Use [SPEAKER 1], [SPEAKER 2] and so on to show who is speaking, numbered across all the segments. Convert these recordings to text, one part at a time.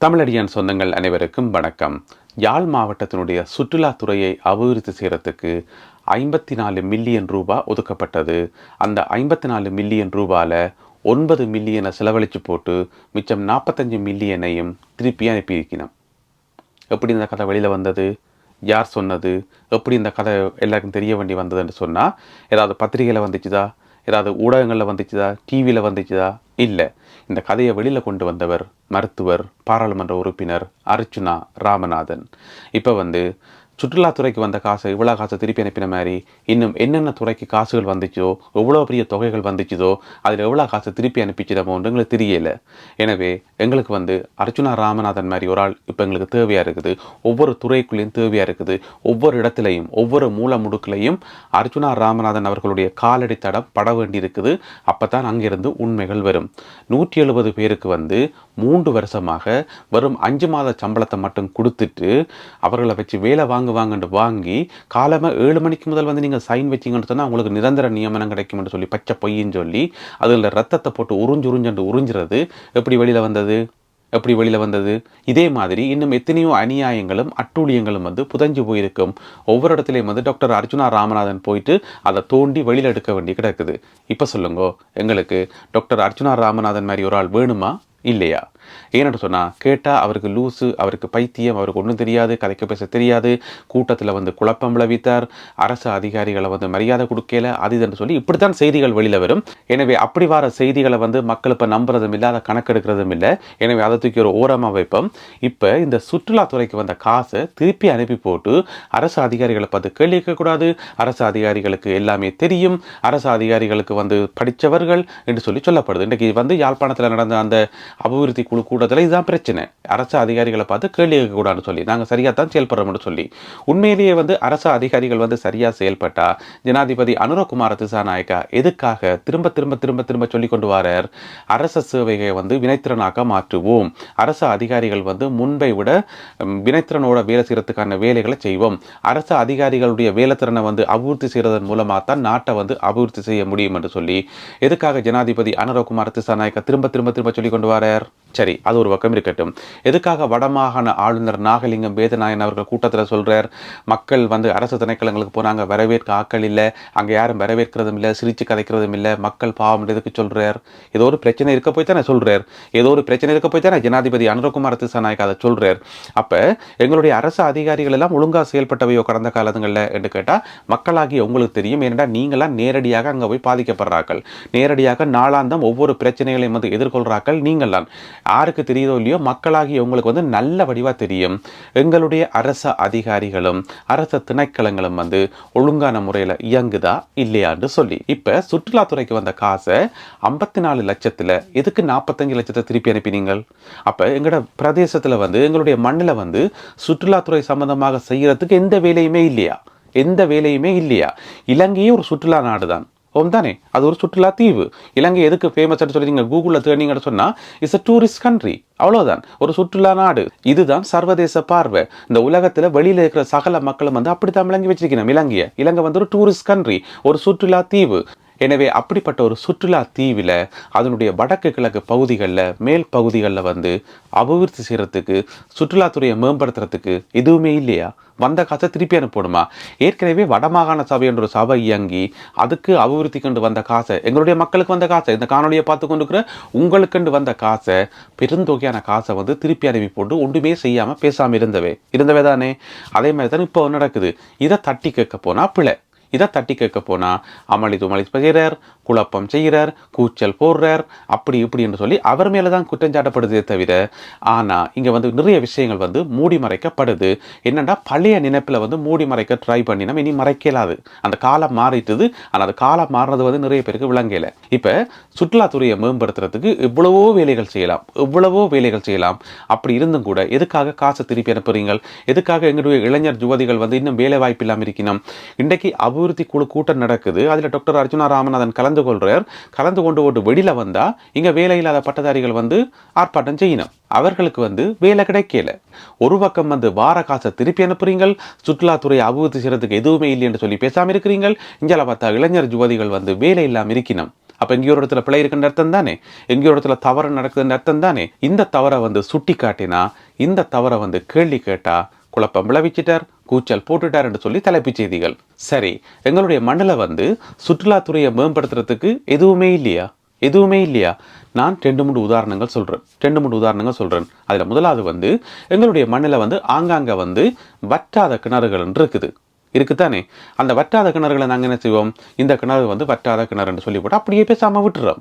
[SPEAKER 1] தமிழடியான் சொந்தங்கள் அனைவருக்கும் வணக்கம். யாழ் மாவட்டத்தினுடைய சுற்றுலாத்துறையை அபிவிருத்தி செய்கிறதுக்கு ஐம்பத்தி நாலு மில்லியன் ரூபாய் ஒதுக்கப்பட்டது. அந்த ஐம்பத்தி நாலு மில்லியன் ரூபாயில் ஒன்பது மில்லியனை செலவழித்து போட்டு மிச்சம் நாற்பத்தஞ்சு மில்லியனையும் திருப்பி அனுப்பியிருக்கணும் எப்படி இந்த கதை வெளியில் வந்தது? யார் சொன்னது? எப்படி இந்த கதை எல்லாருக்கும் தெரிய வேண்டி வந்ததுன்னு சொன்னால் ஏதாவது பத்திரிகையில் வந்துச்சுதா? ஏதாவது ஊடகங்களில் வந்துச்சுதா? டிவியில் வந்துச்சுதா? இல்லை. இந்த கதையை வெளியில் கொண்டு வந்தவர் மருத்துவர் பாராளுமன்ற உறுப்பினர் அர்ச்சுனா ராமநாதன். இப்போ வந்து சுற்றுலாத்துறைக்கு வந்த காசு இவ்வளோ காசை திருப்பி அனுப்பின மாதிரி இன்னும் என்னென்ன துறைக்கு காசுகள் வந்துச்சோ எவ்வளோ பெரிய தொகைகள் வந்துச்சுதோ அதில் எவ்வளோ காசு திருப்பி அனுப்பிச்சிடமோன்னு எங்களுக்கு தெரியலை. எனவே எங்களுக்கு வந்து அர்ச்சுனா ராமநாதன் மாதிரி ஒரு ஆள் இப்போ எங்களுக்கு தேவையாக இருக்குது. ஒவ்வொரு துறைக்குள்ளேயும் தேவையாக இருக்குது. ஒவ்வொரு இடத்துலையும் ஒவ்வொரு மூல முடுக்கிலையும் அர்ச்சுனா ராமநாதன் அவர்களுடைய காலடி தடம் பட வேண்டி இருக்குது அப்போ தான் அங்கிருந்து உண்மைகள் வரும். நூற்றி எழுபது பேருக்கு வந்து மூன்று வருஷமாக வெறும் அஞ்சு மாத சம்பளத்தை மட்டும் கொடுத்துட்டு அவர்களை வச்சு வேலை வாங்க வாங்கி காலமாக ஏழு மணிக்கு முதல் வந்து நீங்கள் சைன் வச்சிங்கன்னு சொன்னால் உங்களுக்கு நிரந்தர நியமனம் கிடைக்கும்னு சொல்லி பச்சை பொய்ன்னு சொல்லி அதில் ரத்தத்தை போட்டு உறிஞ்சு உறிஞ்சண்டு உறிஞ்சுறது எப்படி வெளியில் வந்தது? எப்படி வெளியில் வந்தது? இதே மாதிரி இன்னும் எத்தனையோ அநியாயங்களும் அட்டூழியங்களும் வந்து புதஞ்சு போயிருக்கும். ஒவ்வொரு இடத்துலையும் வந்து டாக்டர் அர்ஜுனா ராமநாதன் போயிட்டு அதை தோண்டி வெளியில் எடுக்க வேண்டி கிடக்குது. இப்போ சொல்லுங்க எங்களுக்கு டாக்டர் அர்ஜுனா ராமநாதன் மாதிரி ஒரு ஆள் வேணுமா? இல்லையா? ஏன்னு சொன்னால் கேட்டால் அவருக்கு லூசு அவருக்கு பைத்தியம் அவருக்கு ஒன்றும் தெரியாது கதைக்கு பேச தெரியாது கூட்டத்தில் வந்து குழப்பம் விளைவித்தார் அரசு அதிகாரிகளை வந்து மரியாதை கொடுக்கல அது இதுன்னு சொல்லி இப்படித்தான் செய்திகள் வெளியில் வரும். எனவே அப்படி வர செய்திகளை வந்து மக்கள் இப்போ நம்புறதும் இல்லை அதை கணக்கெடுக்கிறதும் இல்லை. எனவே அதை தூக்கி ஒரு ஓரமாக வைப்போம். இப்போ இந்த சுற்றுலாத்துறைக்கு வந்த காசை திருப்பி அனுப்பி போட்டு அரசு அதிகாரிகளை பார்த்து கேள்வி கேட்கக்கூடாது. அரசு அதிகாரிகளுக்கு எல்லாமே தெரியும். அரசு அதிகாரிகளுக்கு வந்து படித்தவர்கள் என்று சொல்லி சொல்லப்படுது. இன்றைக்கு வந்து யாழ்ப்பாணத்தில் நடந்த அந்த அபிவிருத்தி குழு கூட்டத்தில் இதுதான் பிரச்சனை. அரசு அதிகாரிகளை பார்த்து கேள்வி கேட்கக்கூடாதுன்னு சொல்லி. நாங்கள் சரியாக தான் செயல்படுறோம்னு சொல்லி. உண்மையிலேயே வந்து அரசு அதிகாரிகள் வந்து சரியாக செயல்பட்டா ஜனாதிபதி அனுரகுமார திசாநாயக்கா எதுக்காக திரும்ப திரும்ப திரும்ப திரும்ப சொல்லி கொண்டு வரார்? அரச சேவையை வந்து வினைத்திறனாக மாற்றுவோம். அரசு அதிகாரிகள் வந்து முன்பை விட வினைத்திறனோட வேலை செய்கிறதுக்கான வேலைகளை செய்வோம். அரசு அதிகாரிகளுடைய வேலைத்திறனை வந்து அபிவிருத்தி செய்கிறதன் மூலமாக தான் நாட்டை வந்து அபிவிருத்தி செய்ய முடியும் என்று சொல்லி. எதுக்காக ஜனாதிபதி அனுரகுமார திசாநாயக்கா திரும்ப திரும்ப திரும்ப சொல்லி கொண்டு வரார்? சரி அது ஒரு பக்கம் இருக்கட்டும். எதுக்காக வடமாகாண ஆளுநர் நாகலிங்கம் வேதநாயன் அவர்கள் கூட்டத்தில் சொல்கிறார் மக்கள் வந்து அரசு திணைக்களங்களுக்கு போனாங்க வரவேற்க ஆக்கள் இல்லை அங்கே யாரும் வரவேற்கிறதும் இல்லை சிரிச்சு கதைக்கிறதும் இல்லை மக்கள் பாவம் எதுக்கு சொல்கிறார் ஏதோ ஒரு பிரச்சனை இருக்க போய் தானே சொல்கிறார் ஏதோ ஒரு பிரச்சனை இருக்க போய் தானே ஜனாதிபதி அனுரகுமார் திசாநாயக் அதை சொல்கிறார் அப்போ எங்களுடைய அரசு அதிகாரிகள் எல்லாம் ஒழுங்காக செயல்பட்டவையோ கடந்த காலங்களில் என்று கேட்டால் மக்களாகிய உங்களுக்கு தெரியும் ஏனென்றால் நீங்களாம் நேரடியாக அங்கே போய் பாதிக்கப்படுறார்கள். நேரடியாக நாளாந்தம் ஒவ்வொரு பிரச்சனைகளையும் வந்து எதிர்கொள்கிறார்கள் நீங்கள் தான் யாருக்கு தெரியுதோ இல்லையோ மக்களாகிய உங்களுக்கு வந்து நல்ல வடிவாக தெரியும். எங்களுடைய அரச அதிகாரிகளும் அரச திணைக்களங்களும் வந்து ஒழுங்கான முறையில் இயங்குதா இல்லையான்னு சொல்லி இப்போ சுற்றுலாத்துறைக்கு வந்த காசை ஐம்பத்தி நாலு லட்சத்தில் எதுக்கு நாற்பத்தஞ்சு லட்சத்தை திருப்பி அனுப்பினீங்கள்? அப்போ எங்களோட பிரதேசத்தில் வந்து எங்களுடைய மண்ணில் வந்து சுற்றுலாத்துறை சம்பந்தமாக செய்கிறதுக்கு எந்த வேலையுமே இல்லையா? எந்த வேலையுமே இல்லையா? இலங்கையே ஒரு சுற்றுலா நாடு தான் ஓம் தானே அது ஒரு சுற்றுலா தீவு. இலங்கை எதுக்கு ஃபேமஸ்னு சொல்லி நீங்கள் கூகுளில் தேடிங்கன்னு சொன்னால் இட்ஸ் அ டூரிஸ்ட் கண்ட்ரி அவ்வளோதான் ஒரு சுற்றுலா நாடு. இதுதான் சர்வதேச பார்வை. இந்த உலகத்தில் வெளியில் இருக்கிற சகல மக்களும் வந்து அப்படி தான் விளங்கி வச்சிருக்கணும். இலங்கையை. இலங்கை வந்து ஒரு டூரிஸ்ட் கண்ட்ரி ஒரு சுற்றுலா தீவு. எனவே அப்படிப்பட்ட ஒரு சுற்றுலா தீவில் அதனுடைய வடக்கு கிழக்கு பகுதிகளில் மேல் பகுதிகளில் வந்து அபிவிருத்தி செய்கிறதுக்கு சுற்றுலாத்துறையை மேம்படுத்துறதுக்கு எதுவுமே இல்லையா? வந்த காசை திருப்பி அனுப்பணுமா? ஏற்கனவே வடமாகாண சபை என்ற ஒரு சபை இயங்கி அதுக்கு அபிவிருத்தி கொண்டு வந்த காசை எங்களுடைய மக்களுக்கு வந்த காசை இந்த காணொலியை பார்த்து கொண்டுக்கிற உங்களுக்குண்டு வந்த காசை பெருந்தொகையான காசை வந்து திருப்பி அனுப்பி போட்டு ஒன்றுமே செய்யாமல் பேசாமல் இருந்தவே இருந்தவே தானே? அதே மாதிரி தான் இப்போ நடக்குது. இதை தட்டி கேட்க போனால் பிழை. இதை தட்டி கேட்க போனால் அமளி துமளி செய்கிறார் குழப்பம் செய்கிறார் கூச்சல் போடுறார் அப்படி இப்படி என்று சொல்லி அவர் மேலே தான் குற்றம் சாட்டப்படுதே தவிர ஆனால் இங்கே வந்து நிறைய விஷயங்கள் வந்து மூடி மறைக்கப்படுது. என்னென்னா பழைய நினைப்பில் வந்து மூடி மறைக்க ட்ரை பண்ணினோம் இனி மறைக்கலாது. அந்த காலம் மாறிட்டுது ஆனால் அது காலம் மாறுறது வந்து நிறைய பேருக்கு விளங்கலை. இப்போ சுற்றுலாத்துறையை மேம்படுத்துறதுக்கு எவ்வளவோ வேலைகள் செய்யலாம் எவ்வளவோ வேலைகள் செய்யலாம். அப்படி இருந்தும் கூட எதுக்காக காசை திருப்பி அனுப்புறீங்கள்? எதுக்காக எங்களுடைய இளைஞர் யுவதிகள் வந்து இன்னும் வேலை வாய்ப்பு இல்லாமல் இருக்கணும் இன்றைக்கு அபிவிருத்தி குழு கூட்டம் நடக்குது. அதில் டாக்டர் அர்ஜுனா ராமநாதன் கலந்து கொள்கிறார் கலந்து கொண்டு ஓட்டு வெளியில் வந்தால் இங்கே வேலை இல்லாத பட்டதாரிகள் வந்து ஆர்ப்பாட்டம் செய்யணும். அவர்களுக்கு வந்து வேலை கிடைக்கல. ஒரு பக்கம் வந்து வார காசை திருப்பி அனுப்புறீங்கள். சுற்றுலாத்துறை அபிவிருத்தி செய்கிறதுக்கு எதுவுமே இல்லை என்று சொல்லி பேசாமல் இருக்கிறீங்கள். இங்கே பார்த்தா இளைஞர் யுவதிகள் வந்து வேலை இல்லாமல் இருக்கணும். அப்போ எங்கேயோ ஒரு இடத்துல பிழை இருக்குன்ற அர்த்தம் தானே? எங்கேயோ ஒரு இடத்துல தவறு நடக்குதுன்ற அர்த்தம் தானே? இந்த தவறை வந்து சுட்டி காட்டினா இந்த தவறை வந்து கேள்வி கேட்டால் குழப்பம் விளைவிச்சிட்டார். கூச்சல் போட்டுட்டார் என்று சொல்லி தலைப்புச் செய்திகள். சரி எங்களுடைய மண்ணில் வந்து சுற்றுலாத்துறையை மேம்படுத்துறதுக்கு எதுவுமே இல்லையா? எதுவுமே இல்லையா? நான் ரெண்டு மூணு உதாரணங்கள் சொல்கிறேன் ரெண்டு மூணு உதாரணங்கள் சொல்கிறேன் அதில் முதலாவது வந்து எங்களுடைய மண்ணில் வந்து ஆங்காங்க வந்து வற்றாத கிணறுகள் இருக்குது. இருக்குதானே? அந்த வற்றாத கிணறுகளை நாங்கள் என்ன செய்வோம்? இந்த கிணறு வந்து வற்றாத கிணறுன்னு சொல்லி போட்டு அப்படியே பேசாமல் விட்டுறோம்.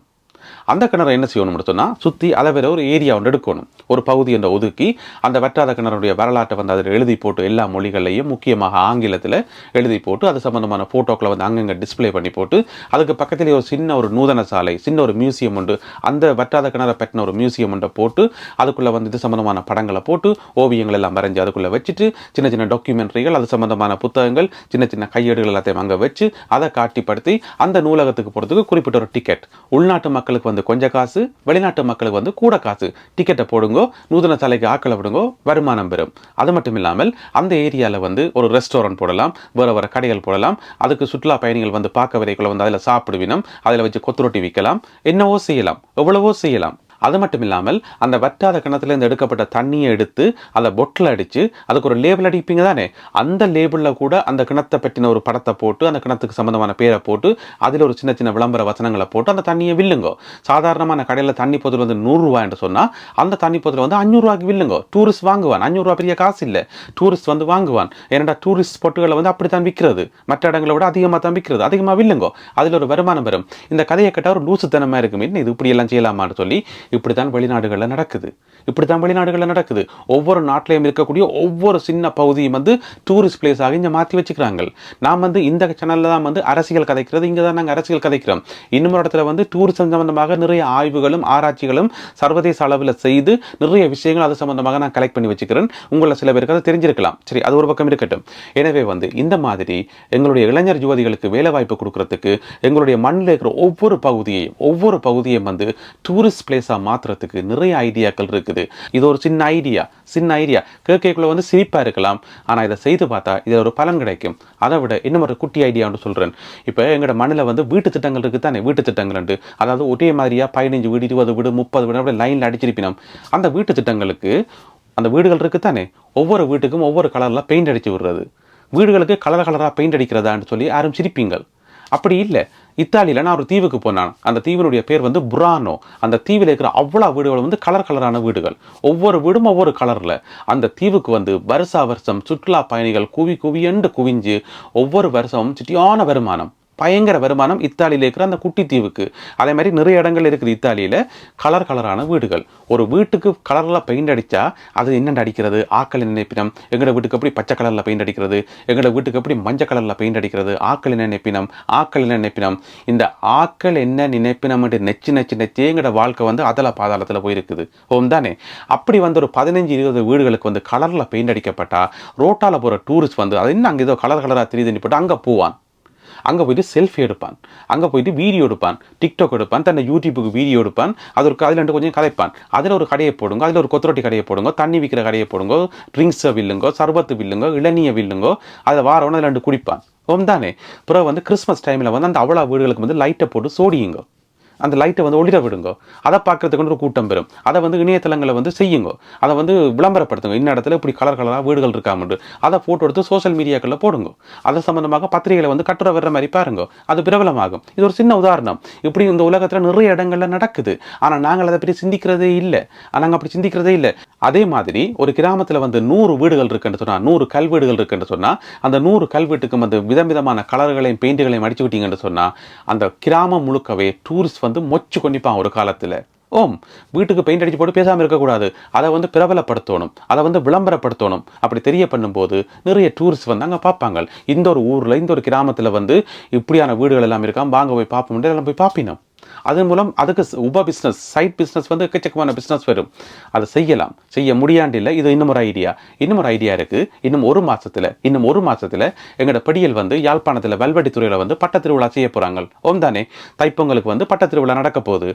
[SPEAKER 1] அந்த கிணறு என்ன செய்யணும்னு சொன்னால் சுற்றி அதை வேற ஒரு ஏரியா ஒன்று எடுக்கணும். ஒரு பகுதி என்ற ஒதுக்கி அந்த வற்றாத கிணறுடைய வரலாற்றை வந்து அதில் எழுதி போட்டு எல்லா மொழிகளையும் முக்கியமாக ஆங்கிலத்தில் எழுதி போட்டு அது சம்பந்தமான ஃபோட்டோக்களை வந்து அங்கங்கே டிஸ்ப்ளே பண்ணி போட்டு அதுக்கு பக்கத்திலே ஒரு சின்ன ஒரு நூதன சாலை சின்ன ஒரு மியூசியம் உண்டு. அந்த வற்றாத கிணறை பற்றின ஒரு மியூசியம் ஒன்றை போட்டு அதுக்குள்ளே வந்து இது சம்பந்தமான படங்களை போட்டு ஓவியங்கள் எல்லாம் வரைஞ்சி அதுக்குள்ளே வச்சுட்டு சின்ன சின்ன டாக்குமெண்ட்ரிகள் அது சம்பந்தமான புத்தகங்கள் சின்ன சின்ன கையேடுகள் எல்லாத்தையும் அங்கே வச்சு அதை காட்டிப்படுத்தி அந்த நூலகத்துக்கு போகிறதுக்கு குறிப்பிட்ட ஒரு டிக்கெட் உள்நாட்டு மக்கள் மக்களுக்கு வந்து கொஞ்சம் காசு வெளிநாட்டு மக்களுக்கு வந்து கூட காசு. டிக்கெட்டை போடுங்கோ நூதன சாலைக்கு ஆக்களை விடுங்கோ வருமானம் பெறும். அது மட்டும் இல்லாமல் அந்த ஏரியாவில் வந்து ஒரு ரெஸ்டாரண்ட் போடலாம் வேறு வேறு கடைகள் போடலாம். அதுக்கு சுற்றுலா பயணிகள் வந்து பார்க்க வரைக்குள்ள வந்து அதில் சாப்பிடுவினம் அதில் வச்சு கொத்துரொட்டி விற்கலாம் என்னவோ செய்யலாம் எவ்வளவோ செய்யலாம். அது மட்டும் இல்லாமல் அந்த வற்றாத கிணத்துலேருந்து எடுக்கப்பட்ட தண்ணியை எடுத்து அதை பொட்டில் அடித்து அதுக்கு ஒரு லேபிள் அடிப்பீங்க தானே? அந்த லேபிளில் கூட அந்த கிணத்தை பற்றின ஒரு படத்தை போட்டு அந்த கிணத்துக்கு சம்மந்தமான பேரை போட்டு அதில் ஒரு சின்ன சின்ன விளம்பர வசனங்களை போட்டு அந்த தண்ணியை வில்லுங்கோ. சாதாரணமான கடையில் தண்ணி பொதுவில் வந்து நூறுரூவா என்று சொன்னால் அந்த தண்ணி பொதுவில் வந்து அஞ்சூறுரூவாக்கு வில்லுங்கோ. டூரிஸ்ட் வாங்குவான். அஞ்சூறுரூவா பெரிய காசு இல்லை. டூரிஸ்ட் வந்து வாங்குவான். ஏன்னா டூரிஸ்ட் ஸ்பாட்டுகளை வந்து அப்படி தான் விற்கிறது மற்ற இடங்களை விட அதிகமாக தான் விற்கிறது அதிகமாக வில்லுங்கோ. அதில் ஒரு வருமானம் வரும். இந்த கதையை கேட்டால் ஒரு லூசுத்தனமாக இருக்குமே. இது இப்படி எல்லாம் செய்யலாமான்னு சொல்லி இப்படி தான் வெளிநாடுகளில் நடக்குது. இப்படி தான் வெளிநாடுகளில் நடக்குது. ஒவ்வொரு நாட்டிலையும் இருக்கக்கூடிய ஒவ்வொரு சின்ன பகுதியும் வந்து டூரிஸ்ட் பிளேஸாக இங்கே மாற்றி வச்சுக்கிறாங்க. நாம் வந்து இந்த சேனலில் தான் வந்து அரசியல் கதைக்கிறது இங்கே தான் நாங்கள் அரசியல் கதைக்கிறோம். இன்னும் ஒரு இடத்துல வந்து டூரிசம் சம்பந்தமாக நிறைய ஆய்வுகளும் ஆராய்ச்சிகளும் சர்வதேச அளவில் செய்து நிறைய விஷயங்கள் அது சம்பந்தமாக நான் கலெக்ட் பண்ணி வச்சுக்கிறேன். உங்களில் சில பேருக்கு அது தெரிஞ்சிருக்கலாம். சரி அது ஒரு பக்கம் இருக்கட்டும். எனவே வந்து இந்த மாதிரி எங்களுடைய இளைஞர் யுவதிகளுக்கு வேலை வாய்ப்பு கொடுக்கறதுக்கு எங்களுடைய மண்ணில் இருக்கிற ஒவ்வொரு பகுதியையும் ஒவ்வொரு பகுதியையும் வந்து டூரிஸ்ட் பிளேஸாக மாற்றுறதுக்கு நிறைய ஐடியாக்கள் இருக்குது. இது ஒரு சின்ன ஐடியா சின்ன ஐடியா. கேட்கக்குள்ளே வந்து சிரிப்பாக இருக்கலாம். ஆனால் இதை செய்து பார்த்தா இதில் ஒரு பலன் கிடைக்கும். அதை விட இன்னும் ஒரு குட்டி ஐடியான்னு சொல்கிறேன் இப்போ எங்களோட மண்ணில் வந்து வீட்டு திட்டங்கள் இருக்குது தானே? வீட்டு திட்டங்கள் அதாவது ஒரே மாதிரியாக பதினஞ்சு வீடு இருபது வீடு முப்பது வீடு அப்படி லைனில் அடிச்சிருப்பினோம். அந்த வீட்டு திட்டங்களுக்கு அந்த வீடுகள் இருக்குது தானே? ஒவ்வொரு வீட்டுக்கும் ஒவ்வொரு கலரில் பெயிண்ட் அடித்து விடுறது. வீடுகளுக்கு கலர் கலராக பெயிண்ட் அடிக்கிறதான்னு சொல்லி யாரும் சிரிப்பீங்கள். அப்படி இல்லை. இத்தாலியில் நான் ஒரு தீவுக்கு போனான். அந்த தீவினுடைய பேர் வந்து புரானோ. அந்த தீவில் இருக்கிற அவ்வளோ வீடுகள் வந்து கலர் கலரான வீடுகள். ஒவ்வொரு வீடும் ஒவ்வொரு கலரில் அந்த தீவுக்கு வந்து வருஷா வருஷம் சுற்றுலா பயணிகள் குவி குவியண்டு குவிஞ்சு ஒவ்வொரு வருஷமும் சிட்டியான வருமானம். பயங்கர வருமானம் இத்தாலியில் இருக்கிற அந்த குட்டி தீவுக்கு. அதே மாதிரி நிறைய இடங்கள் இருக்குது இத்தாலியில் கலர் கலரான வீடுகள். ஒரு வீட்டுக்கு கலரில் பெயிண்ட் அடித்தா அது என்னென்ன அடிக்கிறது? ஆக்கள் நினைப்பினம். எங்களோட வீட்டுக்கு எப்படி பச்சை கலரில் பெயிண்ட் அடிக்கிறது? எங்களோட வீட்டுக்கு எப்படி மஞ்சள் கலரில் பெயிண்ட் அடிக்கிறது? ஆக்கள் என்ன நினைப்பினம். ஆக்கள் என்ன நினைப்பினம். இந்த ஆக்கள் என்ன நினைப்பினம் என்று நெச்சு நெச்சு நெச்சு எங்களோட வாழ்க்கை வந்து அதில் பாதாளத்தில் போயிருக்குது. ஓம் தானே? அப்படி வந்து ஒரு பதினஞ்சு இருபது வீடுகளுக்கு வந்து கலரில் பெயிண்ட் அடிக்கப்பட்டால் ரோட்டால் போகிற டூரிஸ்ட் வந்து அது இன்னும் அங்கே ஏதோ கலர் கலராக தெரியுதுன்னு போட்டு அங்கே போவான். அங்கே போயிட்டு செல்ஃபி எடுப்பான். அங்கே போயிட்டு வீடியோ எடுப்பான். டிக்டாக் எடுப்பான். தன்னை யூடியூபுக்கு வீடியோ எடுப்பான். அது ஒரு அதில் கொஞ்சம் கதைப்பான் அதில் ஒரு கடையை போடுங்க. அதில் ஒரு கொத்தரொட்டி கடையை போடுங்க. தண்ணி விற்கிற கடையை போடுங்க. ட்ரிங்க்ஸை வில்லுங்கோ சர்பத்து வில்லுங்கோ இளநியை வில்லுங்கோ அதில் வாரவன ரெண்டு குடிப்பான். ஓம் தானே? பிறகு வந்து கிறிஸ்மஸ் டைமில் வந்து அந்த அவ்வளோ வீடுகளுக்கு வந்து லைட்டை போட்டு சோடியுங்க அந்த லைட்டை வந்து ஒளிர விடுங்க. அதை பார்க்குறதுக்கு ஒரு கூட்டம் பெறும். அதை வந்து இணையதளங்களை வந்து செய்யுங்க. அதை வந்து விளம்பரப்படுத்துங்க. இன்ன இடத்துல இப்படி கலர் கலராக வீடுகள் இருக்காமட்டு அதை ஃபோட்டோ எடுத்து சோஷியல் மீடியாக்களில் போடுங்க. அது சம்மந்தமாக பத்திரிகைகளை வந்து கட்டுரை வர்ற மாதிரி பாருங்க. அது பிரபலமாகும். இது ஒரு சின்ன உதாரணம். இப்படி இந்த உலகத்தில் நிறைய இடங்கள்ல நடக்குது. ஆனால் நாங்கள் அதை பற்றி சிந்திக்கிறதே இல்லை. நாங்கள் அப்படி சிந்திக்கிறதே இல்லை. அதே மாதிரி ஒரு கிராமத்தில் வந்து நூறு வீடுகள் இருக்குன்னு சொன்னால் நூறு கல்வீடுகள் இருக்குன்னு சொன்னால் அந்த நூறு கல்வீட்டுக்கும் வந்து விதவிதமான கலர்களையும் பெயிண்ட்டுகளையும் அடிச்சு விட்டீங்கன்னு சொன்னால் அந்த கிராமம் முழுக்கவே டூரிஸ்ட் வந்து மொச்சு கொண்டிப்பான் ஒரு காலத்தில். ஓம் வீட்டுக்கு பெயிண்ட் அடிச்சு போட்டு பேசாமல் இருக்கக்கூடாது. அதை வந்து பிரபலப்படுத்தணும். அதை வந்து விளம்பரப்படுத்தணும். அப்படி தெரிய பண்ணும்போது நிறைய டூரிஸ்ட் வந்து அங்கே பார்ப்பாங்க. இந்த ஒரு ஊரில் இந்த ஒரு கிராமத்தில் வந்து இப்படியான வீடுகள் எல்லாம் இருக்கான் வாங்க போய் பார்ப்போம். எல்லாம் போய் பார்ப்பினோம். அதன் மூலம் அதுக்கு உப பிஸ்னஸ் சைட் பிஸ்னஸ் வந்து எக்கச்சக்கமான பிஸ்னஸ் வரும். அதை செய்யலாம். செய்ய முடியாண்டு இல்லை இது இன்னும் ஒரு ஐடியா இன்னும் ஒரு ஐடியா இருக்குது இன்னும் ஒரு மாசத்துல இன்னும் ஒரு மாசத்துல எங்களோட படியல் வந்து யாழ்ப்பாணத்தில் வல்வடி துறையில் வந்து பட்ட திருவிழா செய்ய போகிறாங்க ஓம் தானே? தைப்பொங்கலுக்கு வந்து பட்ட திருவிழா நடக்க போகுது.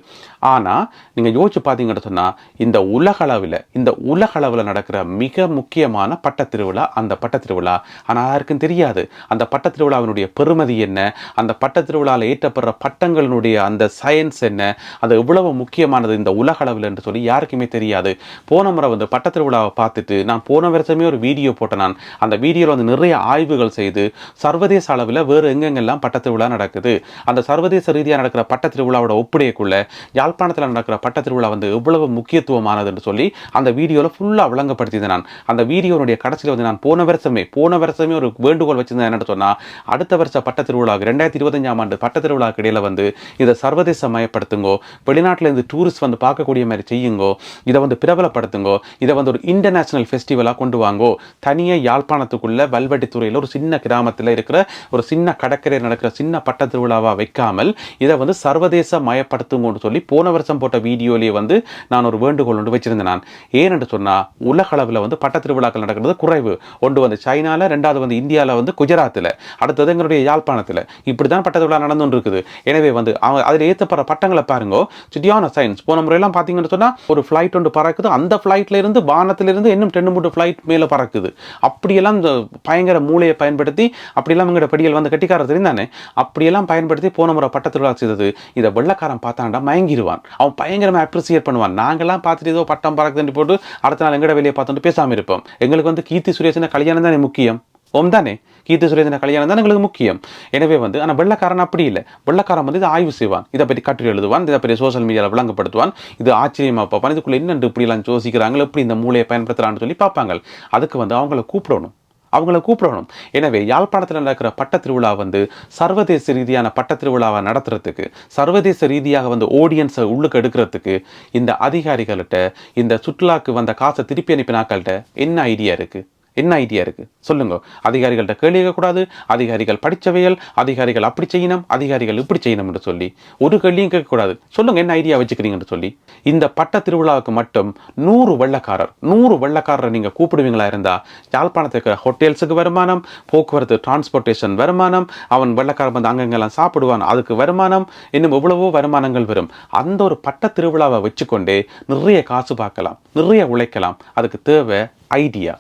[SPEAKER 1] ஆனால் நீங்கள் யோசிச்சு பார்த்தீங்கன்னு சொன்னால் இந்த உலகளவில் இந்த உலகளவில் நடக்கிற மிக முக்கியமான பட்ட திருவிழா அந்த பட்ட திருவிழா. ஆனால் யாருக்கும் தெரியாது. அந்த பட்ட திருவிழாவினுடைய பெருமதி என்ன? அந்த பட்ட திருவிழாவில் ஏற்றப்படுற பட்டங்களினுடைய அந்த சயின்ஸ் என்ன அது எவ்வளவு முக்கியமானது இந்த உலக அளவில் என்று சொல்லி யாருக்குமே தெரியாது. போன முறை வந்து பட்டத்திருவிழாவை பார்த்துட்டு நான் போன வருஷமே ஒரு வீடியோ போட்டேன் நான். அந்த வீடியோவில் வந்து நிறைய ஆய்வுகள் செய்து சர்வதேச அளவில் வேறு எங்கெங்கெல்லாம் பட்டத்திருவிழா நடக்குது அந்த சர்வதேச ரீதியாக நடக்கிற பட்டத்திருவிழாவோட ஒப்படையக்குள்ள யாழ்ப்பாணத்தில் நடக்கிற பட்டத்திருவிழா வந்து எவ்வளவு முக்கியத்துவமானது என்று சொல்லி அந்த வீடியோவில் ஃபுல்லாக விளங்கப்படுத்தியது நான். அந்த வீடியோனுடைய கடைசியில் வந்து நான் போன வருஷமே போன வருஷமே ஒரு வேண்டுகோள் வச்சிருந்தேன் என்னென்னு சொன்னால் அடுத்த வருஷ பட்டத்திருவிழாவுக்கு ரெண்டாயிரத்தி இருபத்தஞ்சாம் ஆண்டு பட்டத்திருவிழாவுக்கு இடையில் வந்து இதை சர்வ மயப்படுத்துங்கோ வெளிநாட்டிலேருந்து டூரிஸ்ட் வந்து பார்க்கக்கூடிய மாதிரி செய்யுங்கோ இதை வந்து பிரபலப்படுத்துங்கோ இதை வந்து ஒரு இன்டர்நேஷனல் ஃபெஸ்டிவலாக கொண்டு வாங்கோ. தனியாக யாழ்ப்பாணத்துக்குள்ள வல்வெட்டித்துறையில் ஒரு சின்ன கிராமத்தில் இருக்கிற ஒரு சின்ன கடற்கரையில் நடக்கிற சின்ன பட்ட திருவிழாவாக வைக்காமல் இதை வந்து சர்வதேச மயப்படுத்துங்கன்னு சொல்லி போன வருஷம் போட்ட வீடியோலேயே வந்து நான் ஒரு வேண்டுகோள் ஒன்று வச்சிருந்தேன் நான். ஏன்னு சொன்னால் உலக அளவில் வந்து பட்ட திருவிழாக்கள் நடக்கிறது குறைவு. ஒன்று வந்து சைனாவில் ரெண்டாவது வந்து இந்தியாவில் வந்து குஜராத்தில் அடுத்தது எங்களுடைய யாழ்ப்பாணத்தில். இப்படி தான் பட்ட திருவிழா நடந்து இருக்குது. எனவே வந்து அதில் ஏற்றப்படுற பட்டங்களை பாருங்க. சுத்தியான சயின்ஸ் போன முறையெல்லாம் பார்த்தீங்கன்னு சொன்னால் ஒரு ஃப்ளைட் ஒன்று பறக்குது. அந்த ஃப்ளைட்லேருந்து வானத்திலிருந்து இன்னும் ரெண்டு மூணு ஃப்ளைட் மேலே பறக்குது. அப்படியெல்லாம் இந்த பயங்கர மூளையை பயன்படுத்தி அப்படியெல்லாம் எங்களோட படிகள் வந்து கட்டிக்காரர் தெரிந்தானே அப்படியெல்லாம் பயன்படுத்தி போன முறை பட்ட திருவிழா செய்தது. இதை வெள்ளக்காரன் பார்த்தான்டா மயங்கிடுவான் அவன் பயங்கரமாக அப்ரிசியேட் பண்ணுவான். நாங்களாம் பார்த்துட்டு ஏதோ பட்டம் பறக்குதுன்னு போட்டு அடுத்த நாள் எங்கட வெளியே பார்த்துட்டு பேசாமல் இருப்போம். எங்களுக்கு வந்து கீர்த்தி சுரேஷன் கல்யாணம் தானே முக்கியம்? ஓம் தானே? கீர்த்தி சுரேந்திரன் கல்யாணம் தான் எங்களுக்கு முக்கியம். எனவே வந்து ஆனால் வெள்ளக்காரன் அப்படி இல்லை. வெள்ளக்காரன் வந்து இதை ஆய்வு செய்வான். இதை பற்றி கட்டுரை எழுதுவான். இதை பற்றி சோஷியல் மீடியாவில் விளங்கப்படுத்துவான். இது ஆச்சரியமாக பார்ப்பான். இதுக்குள்ளே என்னென்று இப்படிலாம் யோசிக்கிறாங்களோ எப்படி இந்த மூளையை பயன்படுத்துகிறான்னு சொல்லி பார்ப்பாங்க. அதுக்கு வந்து அவங்கள கூப்பிடணும். அவங்கள கூப்பிடணும். எனவே யாழ்ப்பாணத்தில் நடக்கிற பட்ட திருவிழா வந்து சர்வதேச ரீதியான பட்ட திருவிழாவை நடத்துறதுக்கு சர்வதேச ரீதியாக வந்து ஆடியன்ஸை உள்ளுக்கு எடுக்கிறதுக்கு இந்த அதிகாரிகள்கிட்ட இந்த சுற்றுலாக்கு வந்த காசை திருப்பி அனுப்பினாக்கள்கிட்ட என்ன ஐடியா இருக்குது என்ன ஐடியா இருக்கு? சொல்லுங்க. அதிகாரிகள்கிட்ட கேள்வி கேட்கக்கூடாது. அதிகாரிகள் படிச்சவைகள் அதிகாரிகள் அப்படி செய்யணும் அதிகாரிகள் இப்படி செய்யணும் என்று சொல்லி ஒரு கேள்வியும் கேட்கக்கூடாது. சொல்லுங்க என்ன ஐடியா வச்சுக்கிறீங்கன்னு சொல்லி. இந்த பட்ட திருவிழாவுக்கு மட்டும் நூறு வெள்ளக்காரர் நூறு வெள்ளக்காரரை நீங்க கூப்பிடுவீங்களா இருந்தா யாழ்ப்பாணத்துக்கு ஹோட்டல்ஸுக்கு வருமானம் போக்குவரத்து டிரான்ஸ்போர்ட்டேஷன் வருமானம் அவன் வெள்ளக்காரன் வந்து அங்கங்கெல்லாம் சாப்பிடுவான் அதுக்கு வருமானம் இன்னும் எவ்வளவோ வருமானங்கள் வரும். அந்த ஒரு பட்ட திருவிழாவை வச்சுக்கொண்டே நிறைய காசு பார்க்கலாம் நிறைய உழைக்கலாம். அதுக்கு தேவை ஐடியா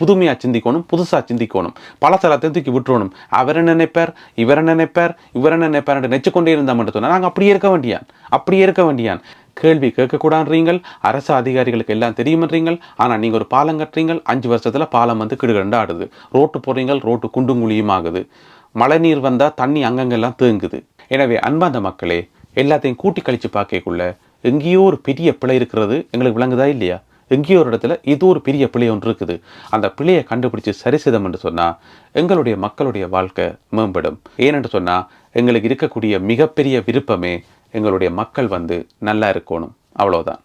[SPEAKER 1] புதுமையாக சிந்திக்கணும் புதுசாக சிந்திக்கணும். பழசலத்தை தூக்கி விட்டுறணும். அவரை நினைப்பார்? இவரை நினைப்பார்? இவரை நினைப்பார் என்று நெச்சுக்கொண்டே இருந்தால் மட்டும் சொன்னால் நாங்கள் அப்படியே இருக்க வேண்டியான். அப்படியே இருக்க வேண்டியான். கேள்வி கேட்கக்கூடான்றீங்கள் அரசு அதிகாரிகளுக்கு எல்லாம் தெரியுமன்றீங்கள். ஆனால் நீங்கள் ஒரு பாலம் கட்டுறீங்கள். அஞ்சு வருஷத்தில் பாலம் வந்து கிடுகண்டு ஆடுது. ரோட்டு போகிறீங்கள் ரோட்டு குண்டும் குழியுமாகுது மழை நீர் வந்தால் தண்ணி அங்கங்கெல்லாம் தேங்குது. எனவே அன்பாந்த மக்களே எல்லாத்தையும் கூட்டி கழித்து பார்க்கக்குள்ள எங்கேயோ ஒரு பெரிய பிழை இருக்கிறது எங்களுக்கு விளங்குதா இல்லையா? எங்கேயோ ஒரு இடத்துல இது ஒரு பெரிய பிழை ஒன்று இருக்குது. அந்த பிழையை கண்டுபிடிச்சு சரி செய்தோம் என்று சொன்னால் எங்களுடைய மக்களுடைய வாழ்க்கை மேம்படும். ஏனென்று சொன்னால் எங்களுக்கு இருக்கக்கூடிய மிகப்பெரிய விருப்பமே எங்களுடைய மக்கள் வந்து நல்லா இருக்கணும். அவ்வளோதான்